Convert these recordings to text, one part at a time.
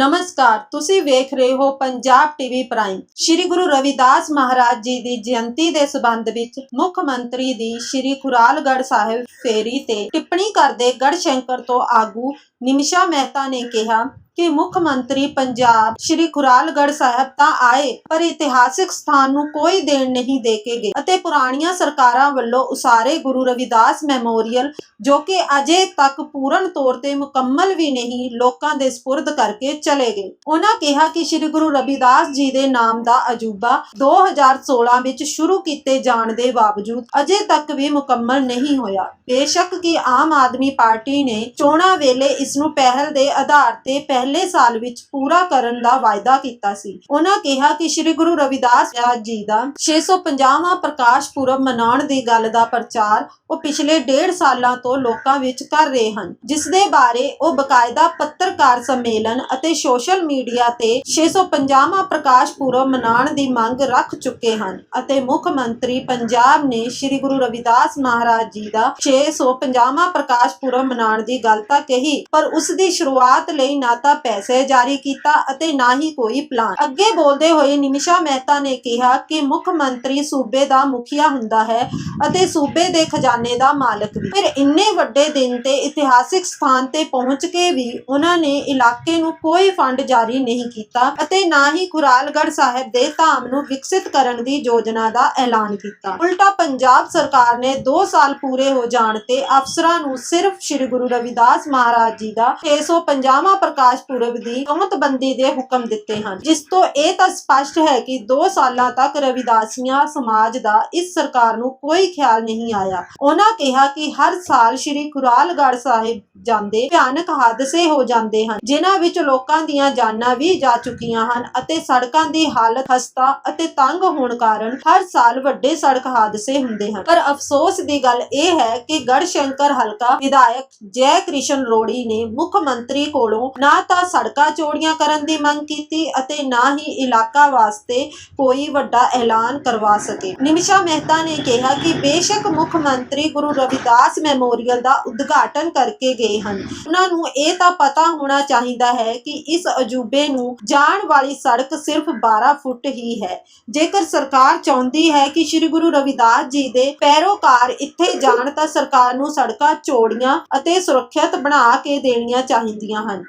ਨਮਸਕਾਰ, ਤੁਸੀਂ ਵੇਖ ਰਹੇ ਹੋ ਪੰਜਾਬ ਟੀਵੀ ਪ੍ਰਾਈਮ। ਸ੍ਰੀ ਗੁਰੂ ਰਵਿਦਾਸ ਮਹਾਰਾਜ ਜੀ ਦੀ ਜਯੰਤੀ ਦੇ ਸਬੰਧ ਵਿੱਚ ਮੁੱਖ ਮੰਤਰੀ ਦੀ ਸ੍ਰੀ ਖੁਰਾਲਗੜ੍ਹ ਸਾਹਿਬ ਫੇਰੀ ਤੇ ਟਿੱਪਣੀ ਕਰਦੇ ਗੜਸ਼ੰਕਰ ਤੋਂ ਆਗੂ ਨਿਮਸ਼ਾ ਮਹਿਤਾ ਨੇ ਕਿਹਾ ਕਿ ਮੁੱਖ ਮੰਤਰੀ ਪੰਜਾਬ ਸ੍ਰੀ ਖੁਰਾਲਗੜ੍ਹ ਸਾਹਿਬ ਤਾਂ ਆਏ, ਪਰ ਇਤਿਹਾਸਿਕ ਸਥਾਨ ਨੂੰ ਕੋਈ ਦੇਣ ਨਹੀਂ ਦੇ ਕੇ ਗਏ ਅਤੇ ਪੁਰਾਣੀਆਂ ਸਰਕਾਰਾਂ ਵੱਲੋਂ ਉਸਾਰੇ ਗੁਰੂ ਰਵਿਦਾਸ ਮੈਮੋਰੀਅਲ, ਜੋ ਕਿ ਅਜੇ ਤੱਕ ਪੂਰਨ ਤੌਰ ਤੇ ਮੁਕੰਮਲ ਵੀ ਨਹੀਂ, ਲੋਕਾਂ ਦੇ ਸਪੁਰਦ ਕਰਕੇ ਚਲੇ ਗਏ। ਉਹਨਾਂ ਕਿਹਾ ਕਿ ਸ੍ਰੀ ਗੁਰੂ ਰਵਿਦਾਸ ਜੀ ਦੇ ਨਾਮ ਦਾ ਅਜੂਬਾ 2016 ਵਿੱਚ ਸ਼ੁਰੂ ਕੀਤੇ ਜਾਣ ਦੇ ਬਾਵਜੂਦ ਅਜੇ ਤੱਕ ਵੀ ਮੁਕੰਮਲ ਨਹੀਂ ਹੋਇਆ। ਬੇਸ਼ੱਕ ਕਿ ਆਮ ਆਦਮੀ ਪਾਰਟੀ ਨੇ ਚੋਣਾਂ ਵੇਲੇ ਇਸ ਨੂੰ ਪਹਿਲ ਦੇ ਆਧਾਰ ਤੇ ਪਹਿਲੇ ਸਾਲ ਵਿੱਚ ਪੂਰਾ ਕਰਨ ਦਾ ਵਾਅਦਾ ਕੀਤਾ ਸੀ। ਉਹਨਾਂ ਕਿਹਾ ਕਿ ਸ੍ਰੀ ਗੁਰੂ ਰਵਿਦਾਸ ਜੀ ਦਾ 650ਵਾਂ ਪ੍ਰਕਾਸ਼ ਪੁਰਬ ਮਨਾਉਣ ਦੀ ਗੱਲ ਦਾ ਪ੍ਰਚਾਰ ਉਹ ਪਿਛਲੇ ਡੇਢ ਸਾਲਾਂ ਤੋਂ ਲੋਕਾਂ ਵਿੱਚ ਕਰ ਰਹੇ ਹਨ। ਜਿਸ ਦੇ ਬਾਰੇ ਉਹ ਬਕਾਇਦਾ ਪੱਤਰਕਾਰ ਸੰਮੇਲਨ ਅਤੇ ਸੋਸ਼ਲ ਮੀਡੀਆ ਤੇ 650ਵਾਂ ਪ੍ਰਕਾਸ਼ ਪੁਰਬ ਮਨਾਉਣ ਦੀ ਮੰਗ ਰੱਖ ਚੁੱਕੇ ਹਨ ਅਤੇ ਮੁੱਖ ਮੰਤਰੀ ਪੰਜਾਬ ਨੇ ਸ੍ਰੀ ਗੁਰੂ ਰਵਿਦਾਸ ਮਹਾਰਾਜ ਜੀ ਦਾ 650ਵਾਂ ਪ੍ਰਕਾਸ਼ ਪੁਰਬ ਮਨਾਉਣ ਦੀ ਗੱਲ ਤਾਂ ਕਹੀ, ਪਰ ਉਸ ਦੀ ਸ਼ੁਰੂਆਤ ਲਈ ਨਾ ਤਾਂ ਪੈਸੇ ਜਾਰੀ ਕੀਤਾ ਅਤੇ ਨਾ ਹੀ ਕੋਈ ਪਲਾਨ ਅੱਗੇ ਬੋਲਦੇ ਹੋਏ ਨਿਮਿਸ਼ਾ ਮਹਿਤਾ ਨੇ ਕਿਹਾ ਕਿ ਮੁੱਖ ਮੰਤਰੀ ਸੂਬੇ ਦਾ ਮੁਖੀਆ ਹੁੰਦਾ ਹੈ ਅਤੇ ਸੂਬੇ ਦੇ ਖਜ਼ਾਨੇ ਦਾ ਮਾਲਕ ਵੀ। ਫਿਰ ਇੰਨੇ ਵੱਡੇ ਦਿਨ ਤੇ ਇਤਿਹਾਸਿਕ ਸਥਾਨ ਤੇ ਪਹੁੰਚ ਕੇ ਵੀ ਉਹਨਾਂ ਨੇ ਇਲਾਕੇ ਨੂੰ ਕੋਈ ਫੰਡ ਜਾਰੀ ਨਹੀਂ ਕੀਤਾ ਅਤੇ ਨਾ ਹੀ ਖੁਰਾਲਗੜ ਸਾਹਿਬ ਦੇ ਧਾਮ ਨੂੰ ਵਿਕਸਿਤ ਕਰਨ ਦੀ ਯੋਜਨਾ ਦਾ ਐਲਾਨ ਕੀਤਾ। ਉਲਟਾ ਪੰਜਾਬ ਸਰਕਾਰ ਨੇ 2 ਸਾਲ ਪੂਰੇ ਹੋ ਜਾਣ ਤੇ ਅਫਸਰਾਂ ਨੂੰ ਸਿਰਫ ਸ੍ਰੀ ਗੁਰੂ ਰਵਿਦਾਸ ਮਹਾਰਾਜ ਜੀ ਦਾ 650ਵਾਂ ਪ੍ਰਕਾਸ਼ ਪੁਰਬ ਦੀ ਕਮਤਬੰਦੀ ਦੇ ਹੁਕਮ ਦਿੱਤੇ ਹਨ। ਜਿਸ ਤੋਂ ਇਹ ਤਾਂ ਸਪਸ਼ਟ ਹੈ ਕਿ 2 ਸਾਲਾਂ ਤੱਕ ਰਵਿਦਾਸੀਆਂ ਸਮਾਜ ਦਾ ਇਸ ਸਰਕਾਰ ਨੂੰ ਕੋਈ ਖਿਆਲ ਨਹੀਂ ਆਇਆ। ਉਹਨਾਂ ਕਿਹਾ ਕਿ ਹਰ ਸਾਲ ਸ੍ਰੀ ਖੁਰਾਲਗੜ੍ਹ ਸਾਹਿਬ ਜਾਂਦੇ ਭਿਆਨਕ ਹਾਦਸੇ ਹੋ ਜਾਂਦੇ ਹਨ, ਜਿਨ੍ਹਾਂ ਵਿੱਚ ਲੋਕਾਂ ਦੀਆਂ ਜਾਨਾਂ ਵੀ ਜਾ ਚੁੱਕੀਆਂ ਹਨ ਅਤੇ ਸੜਕਾਂ ਦੀ ਹਾਲਤ ਖਸਤਾ ਅਤੇ ਤੰਗ ਹੋਣ ਕਾਰਨ ਹਰ ਸਾਲ ਵੱਡੇ ਸੜਕ ਹਾਦਸੇ ਹੁੰਦੇ ਹਨ। ਪਰ ਅਫਸੋਸ ਦੀ ਗੱਲ ਇਹ ਹੈ ਕਿ ਗੜਸ਼ੰਕਰ ਹਲਕਾ ਵਿਧਾਇਕ ਜੈ ਕ੍ਰਿਸ਼ਨ ਰੋੜੀ ਨੇ ਮੁੱਖ ਮੰਤਰੀ ਕੋਲੋਂ ਨਾ ਤਾਂ ਸੜਕਾਂ ਚੌੜੀਆਂ ਕਰਨ ਦੀ ਮੰਗ ਕੀਤੀ ਅਤੇ ਨਾ ਹੀ ਇਲਾਕਾ ਵਾਸਤੇ ਕੋਈ ਵੱਡਾ ਐਲਾਨ ਕਰਵਾ ਸਕੇ। ਨਿਮਿਸ਼ਾ ਮਹਿਤਾ ਨੇ ਕਿਹਾ ਕਿ ਬੇਸ਼ੱਕ ਮੁੱਖ ਮੰਤਰੀ ਗੁਰੂ ਰਵਿਦਾਸ ਮੈਮੋਰੀਅਲ ਦਾ ਉਦਘਾਟਨ ਕਰਕੇ ਗਏ ਹਨ। ਉਹਨਾਂ ਨੂੰ ਇਹ ਤਾਂ ਪਤਾ ਹੋਣਾ ਚਾਹੀਦਾ ਹੈ ਕਿ ਇਸ ਅਜੂਬੇ ਨੂੰ ਜਾਣ ਵਾਲੀ ਸੜਕ ਸਿਰਫ 12 ਫੁੱਟ ਹੀ ਹੈ। ਜੇਕਰ ਸਰਕਾਰ ਚਾਹੁੰਦੀ ਹੈ ਕਿ ਸ੍ਰੀ ਗੁਰੂ ਰਵਿਦਾਸ ਜੀ ਦੇ ਪੈਰੋਕਾਰ ਇੱਥੇ ਜਾਣ ਤਾਂ ਸਰਕਾਰ ਨੂੰ ਸੜਕਾਂ ਚੌੜੀਆਂ ਅਤੇ ਸੁਰੱਖਿਅਤ ਬਣਾ ਕੇ ਦੇਣੀਆਂ ਚਾਹੀਦੀਆਂ ਹਨ।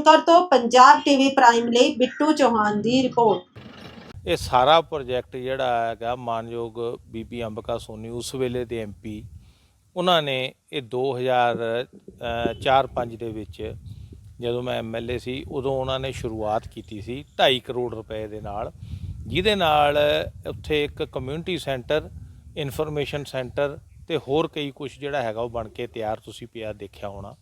ਗੜਸ਼ੰਕਰ ਤੋਂ ਪੰਜਾਬ ਟੀਵੀ ਪ੍ਰਾਈਮ ਲਈ ਬਿੱਟੂ ਚੌਹਾਨ ਦੀ ਰਿਪੋਰਟ। ਇਹ ਸਾਰਾ ਪ੍ਰੋਜੈਕਟ ਜਿਹੜਾ ਹੈਗਾ, ਮਾਨਯੋਗ ਬੀਬੀ ਅੰਬਕਾ ਸੋਨੀ, ਉਸ ਵੇਲੇ ਦੇ ਐਮਪੀ ਉਹਨਾਂ ਨੇ ਇਹ 2004-5 ਦੇ ਵਿੱਚ ਜਦੋਂ ਮੈਂ ਐਮਐਲਏ ਸੀ, ਉਦੋਂ ਉਹਨਾਂ ਨੇ ਸ਼ੁਰੂਆਤ ਕੀਤੀ ਸੀ 2.5 ਕਰੋੜ ਰੁਪਏ ਦੇ ਨਾਲ। ਜਿਹਦੇ ਨਾਲ ਉੱਥੇ ਇੱਕ ਕਮਿਊਨਿਟੀ ਸੈਂਟਰ ਇਨਫੋਰਮੇਸ਼ਨ ਸੈਂਟਰ ਤੇ ਹੋਰ ਕਈ ਕੁਝ ਜਿਹੜਾ ਹੈਗਾ ਉਹ ਬਣ ਕੇ ਤਿਆਰ ਤੁਸੀਂ ਪਿਆ ਦੇਖਿਆ ਹੋਣਾ।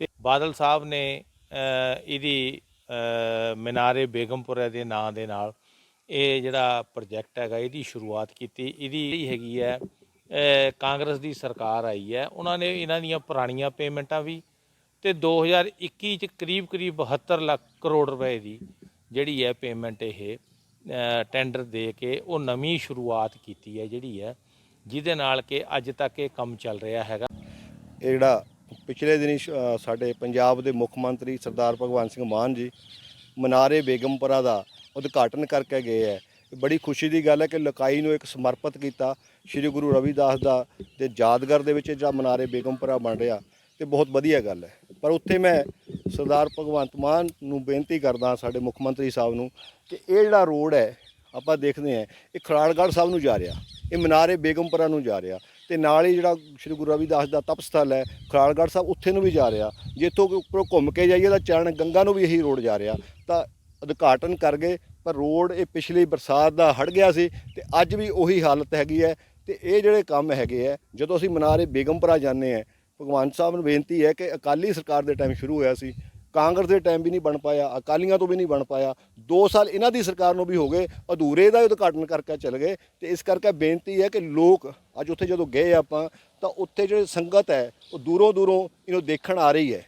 ਤੇ ਬਾਦਲ ਸਾਹਿਬ ਨੇ ਇਹਦੀ ਮਿਨਾਰੇ ਮਨਾਰੇ ਬੇਗਮਪੁਰਾ ਦੇ ਨਾਂ ਦੇ ਨਾਲ। ਇਹ ਜਿਹੜਾ ਪ੍ਰੋਜੈਕਟ ਹੈਗਾ, ਇਹਦੀ ਸ਼ੁਰੂਆਤ ਕੀਤੀ। ਇਹਦੀ ਜਿਹੜੀ ਹੈਗੀ ਹੈ ਕਾਂਗਰਸ ਦੀ ਸਰਕਾਰ ਆਈ ਹੈ। ਉਹਨਾਂ ਨੇ ਇਹਨਾਂ ਦੀਆਂ ਪੁਰਾਣੀਆਂ ਪੇਮੈਂਟਾਂ ਵੀ ਤੇ 2021 ਚ ਕਰੀਬ ਕਰੀਬ 72 ਲੱਖ ਕਰੋੜ ਰੁਪਏ ਦੀ ਜਿਹੜੀ ਹੈ ਪੇਮੈਂਟ ਇਹ ਟੈਂਡਰ ਦੇ ਕੇ ਉਹ ਨਵੀਂ ਸ਼ੁਰੂਆਤ ਕੀਤੀ ਹੈ ਜਿਹੜੀ ਹੈ, ਜਿਹਦੇ ਨਾਲ ਕਿ ਅੱਜ ਤੱਕ ਇਹ ਕੰਮ ਚੱਲ ਰਿਹਾ ਹੈਗਾ। ਇਹ ਜਿਹੜਾ ਪਿਛਲੇ ਦਿਨੀ ਸਾਡੇ ਪੰਜਾਬ ਦੇ ਮੁੱਖ ਮੰਤਰੀ ਸਰਦਾਰ ਭਗਵੰਤ ਸਿੰਘ ਮਾਨ ਜੀ ਮਨਾਰੇ ਬੇਗਮਪੁਰਾ ਦਾ ਉਦਘਾਟਨ ਕਰਕੇ ਗਏ ਹੈ ਇਹ ਬੜੀ ਖੁਸ਼ੀ ਦੀ ਗੱਲ ਹੈ ਕਿ ਲਕਾਈ ਨੂੰ ਇੱਕ ਸਮਰਪਿਤ ਕੀਤਾ ਸ੍ਰੀ ਗੁਰੂ ਰਵਿਦਾਸ ਦਾ ਤੇ ਯਾਦਗਾਰ ਦੇ ਵਿੱਚ ਜਿਹੜਾ ਮਨਾਰੇ ਬੇਗਮਪੁਰਾ ਬਣ ਰਿਹਾ ਤੇ ਬਹੁਤ ਵਧੀਆ ਗੱਲ ਹੈ ਪਰ ਉੱਥੇ ਮੈਂ ਸਰਦਾਰ ਭਗਵੰਤ ਮਾਨ ਨੂੰ ਬੇਨਤੀ ਕਰਦਾ ਸਾਡੇ ਮੁੱਖ ਮੰਤਰੀ ਸਾਹਿਬ ਨੂੰ ਕਿ ਇਹ ਜਿਹੜਾ ਰੋਡ ਹੈ ਆਪਾਂ ਦੇਖਦੇ ਹਾਂ ਇਹ ਖਰਾੜਗੜ੍ਹ ਸਾਹਿਬ ਨੂੰ ਜਾ ਰਿਹਾ, ਇਹ ਮਨਾਰੇ ਬੇਗਮਪੁਰਾ ਨੂੰ ਜਾ ਰਿਹਾ। ਤੇ ਨਾਲ ਹੀ ਜਿਹੜਾ ਸ੍ਰੀ ਗੁਰੂ ਰਵਿਦਾਸ ਦਾ ਤਪਸਥਲ ਹੈ ਖਰਾਲਗੜ੍ਹ ਸਾਹਿਬ, ਉੱਥੇ ਨੂੰ ਵੀ ਜਾ ਰਿਹਾ। ਜਿੱਥੋਂ ਉੱਪਰੋਂ ਘੁੰਮ ਕੇ ਜਾਈਏ ਤਾਂ ਚਰਨ ਗੰਗਾ ਨੂੰ ਵੀ ਇਹੀ ਰੋਡ ਜਾ ਰਿਹਾ। ਤਾਂ ਉਦਘਾਟਨ ਕਰ ਗਏ, ਪਰ ਰੋਡ ਇਹ ਪਿਛਲੀ ਬਰਸਾਤ ਦਾ ਹੜ ਗਿਆ ਸੀ ਤੇ ਅੱਜ ਵੀ ਉਹੀ ਹਾਲਤ ਹੈਗੀ ਹੈ ਤੇ ਇਹ ਜਿਹੜੇ ਕੰਮ ਹੈਗੇ ਹੈ, ਜਦੋਂ ਅਸੀਂ ਮਨਾਰੇ ਬੇਗਮਪੁਰਾ ਜਾਂਦੇ ਹਾਂ, ਭਗਵਾਨ ਸਾਹਿਬ ਨੂੰ ਬੇਨਤੀ ਹੈ ਕਿ ਅਕਾਲੀ ਸਰਕਾਰ ਦੇ ਟਾਈਮ ਸ਼ੁਰੂ ਹੋਇਆ ਸੀ। ਕਾਂਗਰਸ ਦੇ ਟਾਈਮ ਵੀ ਨਹੀਂ ਬਣ ਪਾਇਆ, ਅਕਾਲੀਆਂ ਤੋਂ ਵੀ ਨਹੀਂ ਬਣ ਪਾਇਆ। 2 ਸਾਲ ਇਹਨਾਂ ਦੀ ਸਰਕਾਰ ਨੂੰ ਵੀ ਹੋ ਗਏ, ਅਧੂਰੇ ਦਾ ਹੀ ਉਦਘਾਟਨ ਕਰਕੇ ਚਲੇ ਗਏ। ਤੇ ਇਸ ਕਰਕੇ ਬੇਨਤੀ ਹੈ ਕਿ ਲੋਕ ਅੱਜ ਉੱਥੇ ਜਦੋਂ ਗਏ ਆਪਾਂ, ਤਾਂ ਉੱਥੇ ਜਿਹੜੀ ਸੰਗਤ ਹੈ, ਉਹ ਦੂਰੋਂ ਦੂਰੋਂ ਇਹਨੂੰ ਦੇਖਣ ਆ ਰਹੀ ਹੈ।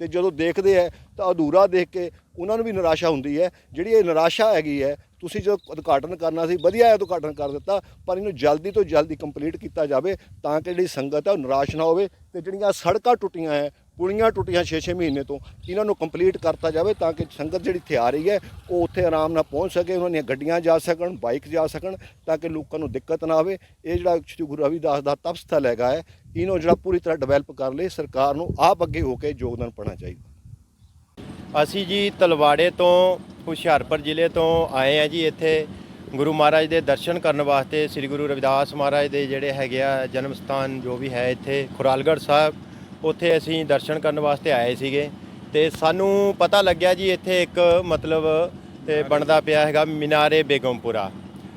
ਤੇ ਜਦੋਂ ਦੇਖਦੇ ਹੈ, ਤਾਂ ਅਧੂਰਾ ਦੇਖ ਕੇ ਉਹਨਾਂ ਨੂੰ ਵੀ ਨਿਰਾਸ਼ਾ ਹੁੰਦੀ ਹੈ। ਜਿਹੜੀ ਇਹ ਨਿਰਾਸ਼ਾ ਹੈਗੀ ਹੈ, ਤੁਸੀਂ ਜੋ ਉਦਘਾਟਨ ਕਰਨਾ ਸੀ, ਵਧੀਆ ਹੈ ਉਦਘਾਟਨ ਕਰ ਦਿੱਤਾ, ਪਰ ਇਹਨੂੰ ਜਲਦੀ ਤੋਂ ਜਲਦੀ ਕੰਪਲੀਟ ਕੀਤਾ ਜਾਵੇ, ਤਾਂ ਕਿ ਜਿਹੜੀ ਸੰਗਤ ਹੈ ਉਹ ਨਿਰਾਸ਼ ਨਾ ਹੋਵੇ। ਤੇ ਜਿਹੜੀਆਂ ਸੜਕਾਂ ਟੁੱਟੀਆਂ ਹੈ ਪੁਲੀਆਂ ਟੁੱਟੀਆਂ 6-6 ਮਹੀਨੇ ਤੋਂ। ਇਹਨਾਂ ਨੂੰ ਕੰਪਲੀਟ ਕਰਤਾ ਜਾਵੇ ਤਾਂ ਕਿ ਸੰਗਤ ਜਿਹੜੀ ਇੱਥੇ ਆ ਰਹੀ ਹੈ, ਉਹ ਉੱਥੇ ਆਰਾਮ ਨਾਲ ਪਹੁੰਚ ਸਕੇ, ਉਹਨਾਂ ਦੀਆਂ ਗੱਡੀਆਂ ਜਾ ਸਕਣ ਬਾਈਕ ਜਾ ਸਕਣ, ਤਾਂ ਕਿ ਲੋਕਾਂ ਨੂੰ ਦਿੱਕਤ ਨਾ ਆਵੇ। ਇਹ ਜਿਹੜਾ ਸ਼੍ਰੀ ਗੁਰੂ ਰਵਿਦਾਸ ਦਾ ਤਪਸਥਲ ਹੈਗਾ ਹੈ, ਇਹਨੂੰ ਜਿਹੜਾ ਪੂਰੀ ਤਰ੍ਹਾਂ ਡਿਵੈਲਪ ਕਰ ਲਈ ਸਰਕਾਰ ਨੂੰ ਆਪ ਅੱਗੇ ਹੋ ਕੇ ਯੋਗਦਾਨ ਪਾਉਣਾ ਚਾਹੀਦਾ। ਅਸੀਂ ਜੀ ਤਲਵਾੜੇ ਤੋਂ, ਹੁਸ਼ਿਆਰਪੁਰ ਜ਼ਿਲ੍ਹੇ ਤੋਂ ਆਏ ਆ ਜੀ ਇੱਥੇ। ਗੁਰੂ ਮਹਾਰਾਜ ਦੇ ਦਰਸ਼ਨ ਕਰਨ ਵਾਸਤੇ, ਸ੍ਰੀ ਗੁਰੂ ਰਵਿਦਾਸ ਮਹਾਰਾਜ ਦੇ ਜਿਹੜੇ ਹੈਗੇ ਆ ਜਨਮ ਸਥਾਨ ਜੋ ਵੀ ਹੈ ਇੱਥੇ, ਖੁਰਾਲਗੜ੍ਹ ਸਾਹਿਬ। ਉੱਥੇ ਅਸੀਂ ਦਰਸ਼ਨ ਕਰਨ ਵਾਸਤੇ ਆਏ ਸੀਗੇ ਤੇ ਸਾਨੂੰ ਪਤਾ ਲੱਗਿਆ ਜੀ ਇੱਥੇ ਇੱਕ ਮਤਲਬ, ਤੇ ਬਣਦਾ ਪਿਆ ਹੈਗਾ ਮਿਨਾਰੇ ਬੇਗਮਪੁਰਾ।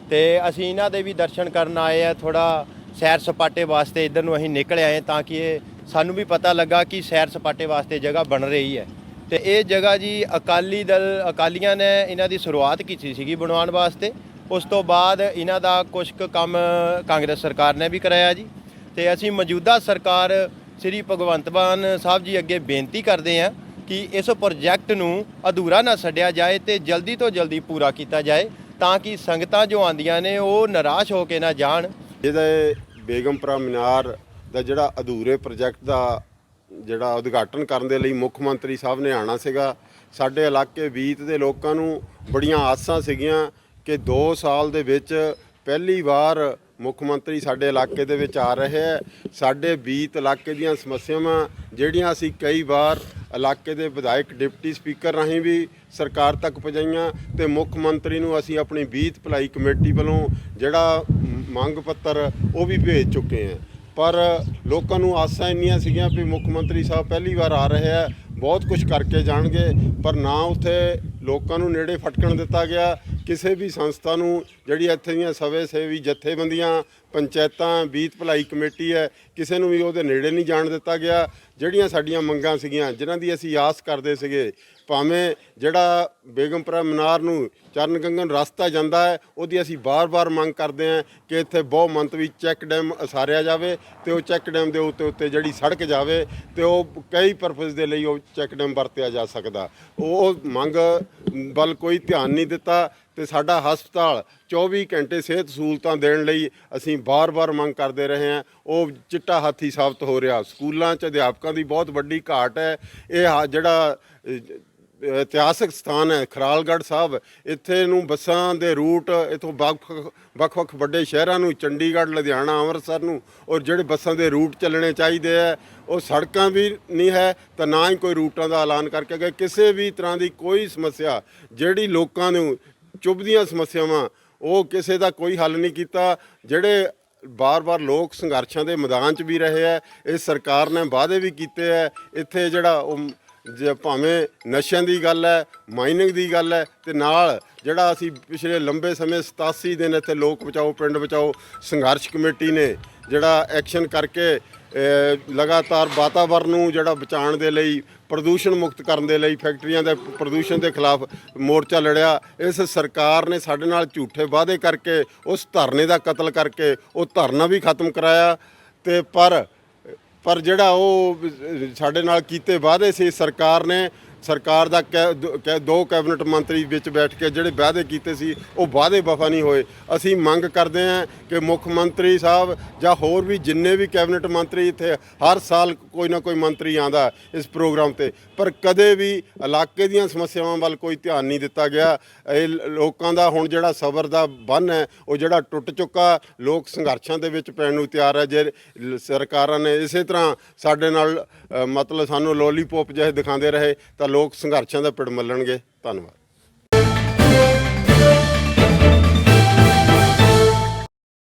ਤੇ ਅਸੀਂ ਇਹਨਾਂ ਦੇ ਵੀ ਦਰਸ਼ਨ ਕਰਨ ਆਏ ਆ ਥੋੜਾ ਸੈਰ ਸਪਾਟੇ ਵਾਸਤੇ ਇੱਧਰ ਨੂੰ ਅਸੀਂ ਨਿਕਲ ਆਏ ਤਾਂ ਕਿ ਇਹ ਸਾਨੂੰ ਵੀ ਪਤਾ ਲੱਗਾ ਕਿ ਸੈਰ ਸਪਾਟੇ ਵਾਸਤੇ ਜਗ੍ਹਾ ਬਣ ਰਹੀ ਹੈ। ਤੇ ਇਹ ਜਗ੍ਹਾ ਜੀ ਅਕਾਲੀ ਦਲ, ਅਕਾਲੀਆਂ ਨੇ ਇਹਨਾਂ ਦੀ ਸ਼ੁਰੂਆਤ ਕੀਤੀ ਸੀਗੀ ਬਣਾਉਣ ਵਾਸਤੇ। ਉਸ ਤੋਂ ਬਾਅਦ ਇਹਨਾਂ ਦਾ ਕੁਝ ਕੁ ਕੰਮ ਕਾਂਗਰਸ ਸਰਕਾਰ ਨੇ ਵੀ ਕਰਾਇਆ ਜੀ। ਤੇ ਅਸੀਂ ਮੌਜੂਦਾ ਸਰਕਾਰ ਸ੍ਰੀ ਭਗਵੰਤ ਮਾਨ ਸਾਹਿਬ ਜੀ ਅੱਗੇ ਬੇਨਤੀ ਕਰਦੇ ਹਾਂ ਕਿ ਇਸ ਪ੍ਰੋਜੈਕਟ ਨੂੰ ਅਧੂਰਾ ਨਾ ਛੱਡਿਆ ਜਾਏ ਤੇ ਜਲਦੀ ਤੋਂ ਜਲਦੀ ਪੂਰਾ ਕੀਤਾ ਜਾਏ ਤਾਂ ਕਿ ਸੰਗਤਾਂ ਜੋ ਆਂਦੀਆਂ ਨੇ ਉਹ ਨਿਰਾਸ਼ ਹੋ ਕੇ ਨਾ ਜਾਣ। ਇਹਦੇ ਬੇਗਮਪੁਰਾ ਮੀਨਾਰ ਦਾ ਜਿਹੜਾ ਅਧੂਰੇ ਪ੍ਰੋਜੈਕਟ ਦਾ ਜਿਹੜਾ ਉਦਘਾਟਨ ਕਰਨ ਦੇ ਲਈ ਮੁੱਖ ਮੰਤਰੀ ਸਾਹਿਬ ਨੇ ਆਣਾ ਸੀਗਾ, ਸਾਡੇ ਇਲਾਕੇ ਬੀਤ ਦੇ ਲੋਕਾਂ ਨੂੰ ਬੜੀਆਂ ਆਸਾਂ ਸੀਗੀਆਂ ਕਿ 2 ਸਾਲ ਦੇ ਵਿੱਚ ਪਹਿਲੀ ਵਾਰ ਮੁੱਖ ਮੰਤਰੀ ਸਾਡੇ ਇਲਾਕੇ ਦੇ ਵਿੱਚ ਆ ਰਹੇ ਹੈ। ਸਾਡੇ ਬੀਤ ਇਲਾਕੇ ਦੀਆਂ ਸਮੱਸਿਆਵਾਂ ਜਿਹੜੀਆਂ ਅਸੀਂ ਕਈ ਵਾਰ ਇਲਾਕੇ ਦੇ ਵਿਧਾਇਕ, ਡਿਪਟੀ ਸਪੀਕਰ ਰਾਹੀਂ ਵੀ ਸਰਕਾਰ ਤੱਕ ਪਹੁੰਚਾਈਆਂ ਤੇ ਮੁੱਖ ਮੰਤਰੀ ਨੂੰ ਅਸੀਂ ਆਪਣੀ ਬੀਤ ਭਲਾਈ ਕਮੇਟੀ ਵੱਲੋਂ ਜਿਹੜਾ ਮੰਗ ਪੱਤਰ ਉਹ ਵੀ ਭੇਜ ਚੁੱਕੇ ਹਾਂ। ਪਰ ਲੋਕਾਂ ਨੂੰ ਆਸਾਂ ਇੰਨੀਆਂ ਸੀਗੀਆਂ ਵੀ ਮੁੱਖ ਮੰਤਰੀ ਸਾਹਿਬ ਪਹਿਲੀ ਵਾਰ ਆ ਰਹੇ ਆ ਬਹੁਤ ਕੁਝ ਕਰਕੇ ਜਾਣਗੇ, ਪਰ ਨਾ ਉੱਥੇ ਲੋਕਾਂ ਨੂੰ ਨੇੜੇ ਫਟਕਣ ਦਿੱਤਾ ਗਿਆ। ਕਿਸੇ ਵੀ ਸੰਸਥਾ ਨੂੰ ਜਿਹੜੀ ਇੱਥੇ ਦੀਆਂ ਸਵੇ ਸੇਵੀ ਜਥੇਬੰਦੀਆਂ, ਪੰਚਾਇਤਾਂ, ਬੀਤ ਭਲਾਈ ਕਮੇਟੀ ਹੈ, ਕਿਸੇ ਨੂੰ ਵੀ ਉਹਦੇ ਨੇੜੇ ਨਹੀਂ ਜਾਣ ਦਿੱਤਾ ਗਿਆ। ਜਿਹੜੀਆਂ ਸਾਡੀਆਂ ਮੰਗਾਂ ਸੀਗੀਆਂ, ਜਿਨ੍ਹਾਂ ਦੀ ਅਸੀਂ ਆਸ ਕਰਦੇ ਸੀਗੇ ਭਾਵੇਂ ਜਿਹੜਾ ਬੇਗਮਪੁਰਾ ਮਨਾਰ ਨੂੰ ਚਰਨ ਗੰਗਨ ਰਸਤਾ ਜਾਂਦਾ ਹੈ, ਉਹਦੀ ਅਸੀਂ ਬਾਰ-ਬਾਰ ਮੰਗ ਕਰਦੇ ਹਾਂ ਕਿ ਇੱਥੇ ਬਹੁ ਮੰਤਵੀ ਚੈੱਕ ਡੈਮ ਅਸਾਰਿਆ ਜਾਵੇ ਤੇ ਉਹ ਚੈੱਕ ਡੈਮ ਦੇ ਉੱਤੇ ਉੱਤੇ ਜਿਹੜੀ ਸੜਕ ਜਾਵੇ ਤੇ ਉਹ ਕਈ ਪਰਪਸ ਦੇ ਲਈ ਉਹ ਚੈੱਕ ਡੈਮ ਵਰਤਿਆ ਜਾ ਸਕਦਾ। ਉਹ ਮੰਗ ਵੱਲ ਕੋਈ ਧਿਆਨ ਨਹੀਂ ਦਿੱਤਾ ਤੇ ਸਾਡਾ ਹਸਪਤਾਲ 24 ਘੰਟੇ ਸਿਹਤ ਸਹੂਲਤਾਂ ਦੇਣ ਲਈ ਅਸੀਂ ਬਾਰ-ਬਾਰ ਮੰਗ ਕਰਦੇ ਰਹੇ ਹਾਂ। ਉਹ ਚਿੱਟਾ ਹਾਥੀ ਸਾਬਤ ਹੋ ਰਿਹਾ। ਸਕੂਲਾਂ 'ਚ ਅਧਿਆਪਕਾਂ ਦੀ ਬਹੁਤ ਵੱਡੀ ਘਾਟ ਹੈ। ਇਹ ਹਾ- ਜਿਹੜਾ ਇਤਿਹਾਸਕ ਸਥਾਨ ਹੈ, ਖਰਾਲਗੜ੍ਹ ਸਾਹਿਬ। ਇੱਥੇ ਨੂੰ ਬੱਸਾਂ ਦੇ ਰੂਟ, ਇਥੋਂ ਵੱਖ-ਵੱਖ ਵੱਡੇ ਸ਼ਹਿਰਾਂ ਨੂੰ, ਚੰਡੀਗੜ੍ਹ, ਲੁਧਿਆਣਾ, ਅੰਮ੍ਰਿਤਸਰ ਨੂੰ, ਔਰ ਜਿਹੜੇ ਬੱਸਾਂ ਦੇ ਰੂਟ ਚੱਲਣੇ ਚਾਹੀਦੇ ਆ ਉਹ ਸੜਕਾਂ ਵੀ ਨਹੀਂ ਹੈ, ਤਾਂ ਨਾ ਹੀ ਕੋਈ ਰੂਟਾਂ ਦਾ ਐਲਾਨ ਕਰਕੇ ਗਏ। ਕਿਸੇ ਵੀ ਤਰ੍ਹਾਂ ਦੀ ਕੋਈ ਸਮੱਸਿਆ, ਜਿਹੜੀ ਲੋਕਾਂ ਨੂੰ ਚੁੱਭਦੀਆਂ ਸਮੱਸਿਆਵਾਂ, ਉਹ ਕਿਸੇ ਦਾ ਕੋਈ ਹੱਲ ਨਹੀਂ ਕੀਤਾ। ਜਿਹੜੇ ਬਾਰ-ਬਾਰ ਲੋਕ ਸੰਘਰਸ਼ਾਂ ਦੇ ਮੈਦਾਨ 'ਚ ਵੀ ਰਹੇ ਆ ਇਹ ਸਰਕਾਰ ਨੇ ਵਾਅਦੇ ਵੀ ਕੀਤੇ ਆ ਇੱਥੇ ਜਿਹੜਾ ਉਹ ਜੇ ਭਾਵੇਂ ਨਸ਼ਿਆਂ ਦੀ ਗੱਲ ਹੈ ਮਾਈਨਿੰਗ ਦੀ ਗੱਲ ਹੈ, ਤੇ ਨਾਲ ਜਿਹੜਾ ਅਸੀਂ ਪਿਛਲੇ ਲੰਬੇ ਸਮੇਂ 87 ਦਿਨ ਇੱਥੇ ਲੋਕ ਬਚਾਓ, ਪਿੰਡ ਬਚਾਓ, ਸੰਘਰਸ਼ ਕਮੇਟੀ ਨੇ ਜਿਹੜਾ ਐਕਸ਼ਨ ਕਰਕੇ ਲਗਾਤਾਰ ਵਾਤਾਵਰਨ ਨੂੰ ਜਿਹੜਾ ਬਚਾਉਣ ਦੇ ਲਈ, ਪ੍ਰਦੂਸ਼ਣ ਮੁਕਤ ਕਰਨ ਦੇ ਲਈ ਫੈਕਟਰੀਆਂ ਦੇ ਪ੍ਰਦੂਸ਼ਣ ਦੇ ਖਿਲਾਫ ਮੋਰਚਾ ਲੜਿਆ, ਇਸ ਸਰਕਾਰ ਨੇ ਸਾਡੇ ਨਾਲ ਝੂਠੇ ਵਾਅਦੇ ਕਰਕੇ, ਉਸ ਧਰਨੇ ਦਾ ਕਤਲ ਕਰਕੇ, ਉਹ ਧਰਨਾ ਵੀ ਖਤਮ ਕਰਾਇਆ, ਤੇ ਪਰ ਪਰ ਜਿਹੜਾ ਉਹ ਸਾਡੇ ਨਾਲ ਕੀਤੇ ਵਾਅਦੇ ਸੀ ਸਰਕਾਰ ਨੇ ਸਰਕਾਰ ਦਾ ਕੈ- ਦੋ- ਕੈ- ਦੋ ਕੈਬਨਿਟ ਮੰਤਰੀ ਵਿੱਚ ਬੈਠ ਕੇ ਜਿਹੜੇ ਵਾਅਦੇ ਕੀਤੇ ਸੀ, ਉਹ ਵਾਅਦੇ ਵਫਾ ਨਹੀਂ ਹੋਏ। ਅਸੀਂ ਮੰਗ ਕਰਦੇ ਹਾਂ ਕਿ ਮੁੱਖ ਮੰਤਰੀ ਸਾਹਿਬ ਜਾਂ ਹੋਰ ਵੀ ਜਿੰਨੇ ਵੀ ਕੈਬਨਿਟ ਮੰਤਰੀ ਇੱਥੇ ਹਰ ਸਾਲ ਕੋਈ ਨਾ ਕੋਈ ਮੰਤਰੀ ਆਂਦਾ ਇਸ ਪ੍ਰੋਗਰਾਮ ਤੇ। ਪਰ ਕਦੇ ਵੀ ਇਲਾਕੇ ਦੀਆਂ ਸਮੱਸਿਆਵਾਂ ਵੱਲ ਕੋਈ ਧਿਆਨ ਨਹੀਂ ਦਿੱਤਾ ਗਿਆ। ਇਹ ਲੋਕਾਂ ਦਾ ਹੁਣ ਜਿਹੜਾ ਸਬਰ ਦਾ ਬੰਨ ਹੈ, ਉਹ ਜਿਹੜਾ ਟੁੱਟ ਚੁੱਕਾ ਲੋਕ ਸੰਘਰਸ਼ਾਂ ਦੇ ਵਿੱਚ ਪੈਣ ਨੂੰ ਤਿਆਰ ਹੈ, ਜੇ ਸਰਕਾਰਾਂ ਨੇ ਇਸੇ ਤਰ੍ਹਾਂ ਸਾਡੇ ਨਾਲ ਮਤਲਬ ਸਾਨੂੰ ਲੋਲੀਪੌਪ ਜਿਹੇ ਦਿਖਾਉਂਦੇ ਰਹੇ, ਤਾਂ ਲੋਕ ਸੰਘਰਸ਼ਾਂ ਦਾ ਪਿੜ ਮੱਲਣਗੇ। ਧੰਨਵਾਦ।